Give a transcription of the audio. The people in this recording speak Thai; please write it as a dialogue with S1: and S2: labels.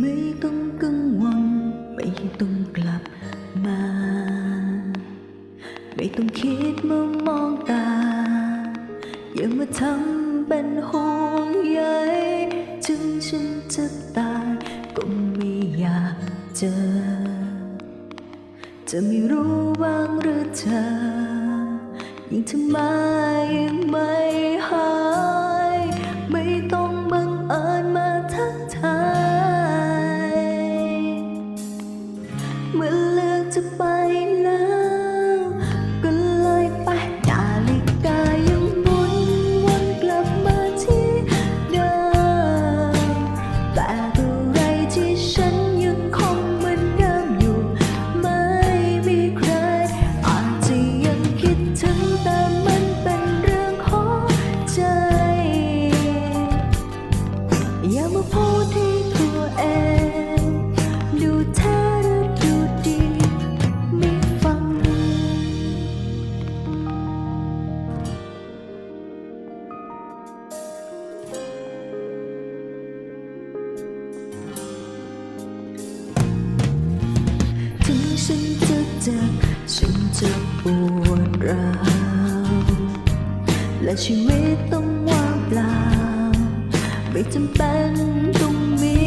S1: ไม่ต้องกังวลไม่ต้องกลับมา ไม่ต้องคิดมามองตา อย่ามาทำเป็นห่วงใยถึงฉันจะตายก็ไม่อยากเจอ จะไม่รู้บ้างหรือเธอยิ่งทำไมยังไม่ห เมื่อเลือกจะไป ฉันจะเจ็บฉันจะปวดร้าวและชีวิตต้องว่างเปล่า ไม่จำเป็นต้องมี